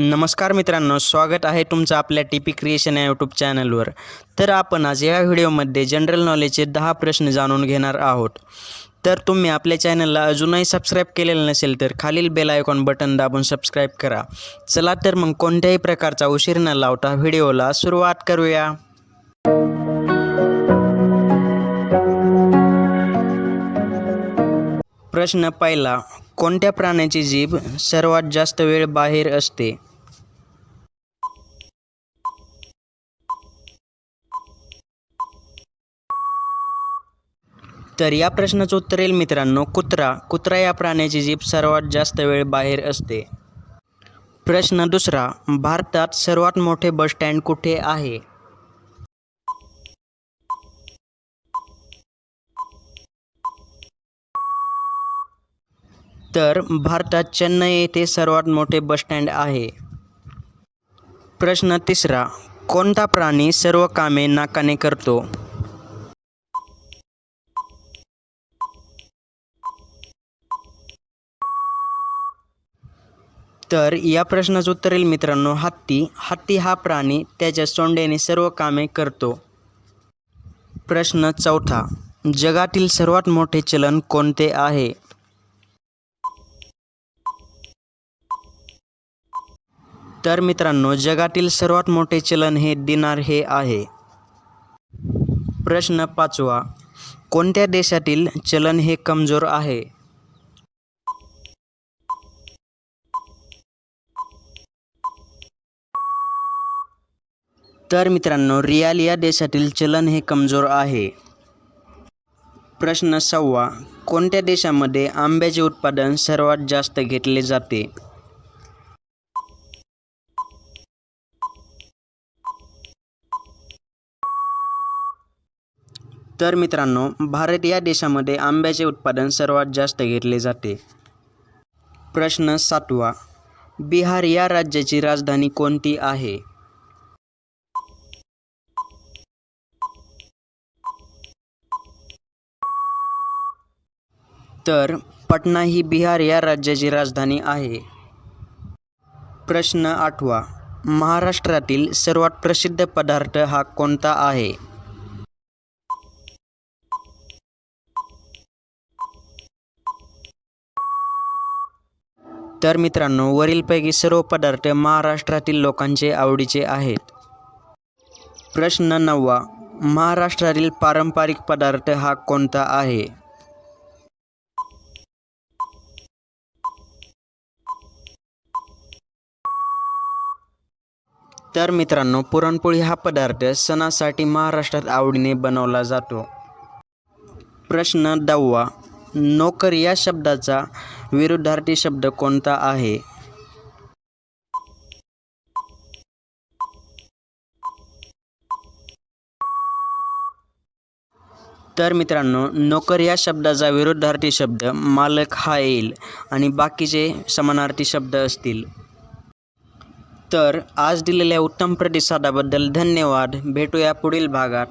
नमस्कार मित्रांनो स्वागत आहे तुमचं आपल्या टी पी क्रिएशन या यूट्यूब चॅनलवर. तर आपण आज या व्हिडिओमध्ये जनरल नॉलेजचे दहा प्रश्न जाणून घेणार आहोत. तर तुम्ही आपल्या चॅनलला अजूनही सबस्क्राईब केलेलं नसेल तर खालील बेल आयकॉन बटन दाबून सबस्क्राईब करा. चला तर मग कोणत्याही प्रकारचा उशीर न लावता व्हिडिओला सुरुवात करूया. प्रश्न पहिला कोणत्या प्राण्याची जीभ सर्वात जास्त वेळ बाहेर असते? तर या प्रश्नाचं उत्तर येईल मित्रांनो कुत्रा. कुत्रा या प्राण्याची जीभ सर्वात जास्त वेळ बाहेर असते. प्रश्न दुसरा भारतात सर्वात मोठे बस स्टँड कुठे आहे? तर भारतात चेन्नई येथे सर्वात मोठे बस स्टँड आहे. प्रश्न तिसरा कोणता प्राणी सर्व कामे नाकाने करतो? तर या प्रश्नाचं उत्तर येईल मित्रांनो हत्ती. हत्ती हा प्राणी त्याच्या सोंडेने सर्व कामे करतो. प्रश्न चौथा. जगातील सर्वात मोठे चलन कोणते आहे? तर मित्रांनो जगातील सर्वात मोठे चलन हे दिनार हे आहे. प्रश्न पाचवा. कोणत्या देशातील चलन हे कमजोर आहे? तर मित्रांनो रियाल या देशातील चलन हे कमजोर आहे. प्रश्न सहावा कोणत्या देशामध्ये आंब्याचे उत्पादन सर्वात जास्त घेतले जाते? तर मित्रांनो भारत या देशामध्ये आंब्याचे उत्पादन सर्वात जास्त घेतले जाते. प्रश्न सातवा बिहार या राज्याची राजधानी कोणती आहे? तर पटना ही बिहार या राज्याची राजधानी आहे. प्रश्न आठवा. महाराष्ट्रातील सर्वात प्रसिद्ध पदार्थ हा कोणता आहे? तर मित्रांनो वरीलपैकी सर्व पदार्थ महाराष्ट्रातील लोकांचे आवडीचे आहेत. प्रश्न नववा. महाराष्ट्रातील पारंपरिक पदार्थ हा कोणता आहे? तर मित्रांनो पुरणपोळी हा पदार्थ सणासाठी महाराष्ट्रात आवडीने बनवला जातो. प्रश्न दहावा नोकर या शब्दाचा विरुद्धार्थी शब्द कोणता आहे? तर मित्रांनो नोकर या शब्दाचा विरुद्धार्थी शब्द मालक हा येईल आणि बाकीचे समानार्थी शब्द असतील. तर आज दिलेल्या उत्तम प्रतिसादाबद्दल धन्यवाद. भेटूया पुढील भागात.